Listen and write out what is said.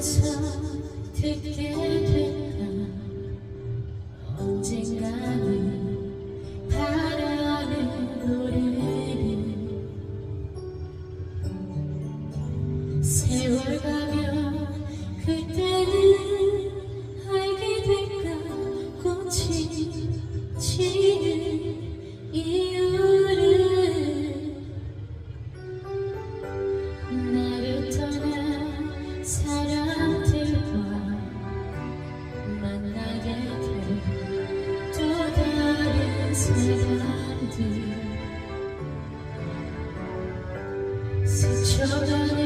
찾게 되 Seçerdi Seçerdi